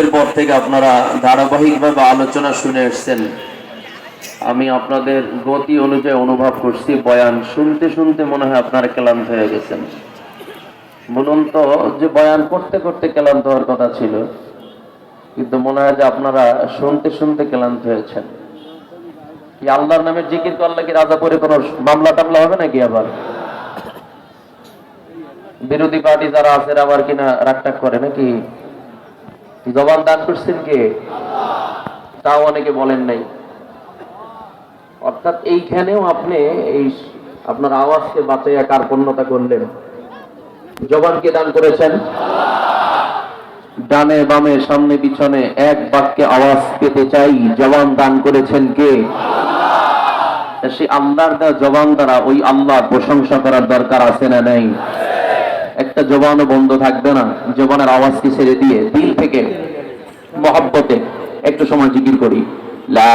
এরপর থেকে আপনারা ধারাবাহিকভাবে আলোচনা শুনে এসছেন। আমি আপনাদের গতি অনুযায়ী অনুভব করছি, বয়ান শুনতে শুনতে মনে হয় আপনারা ক্লান্ত হয়ে গেছেন। বলুন তো, যে বয়ান করতে করতে ক্লান্ত হওয়ার কথা ছিল, কিন্তু মনে হয় যে আপনারা শুনতে শুনতে ক্লান্ত হয়েছেন। কি আল্লাহর নামে জিকির করলে কি রাজা পরে কোনো মামলা টামলা হবে নাকি আবার? বিরোধী পার্টি যারা আছে আবার কিনা রাগটাক করে নাকি? জবান দান করছেন কে? তাও অনেকে বলেন নাই। অর্থাৎ এইখানেও আপনি এই আপনার আওয়াজকে বাঁচাইয়া কার্পণ্যতা করলেন। জবানকে দান করেছেন? ডানে বামে, সামনে পিছনে এক বাক্যে আওয়াজ পেতে চাই, জবান দান করেছেন কে? সেই আল্লাহর দেওয়া জবান দ্বারা ওই আল্লাহর প্রশংসা করার দরকার আছে না নাই? একটা জবানও বন্ধ থাকবে না, জবানের আওয়াজকে ছেড়ে দিয়ে দিল থেকে মহাব্বতে একটু সময় জিকির করি। লা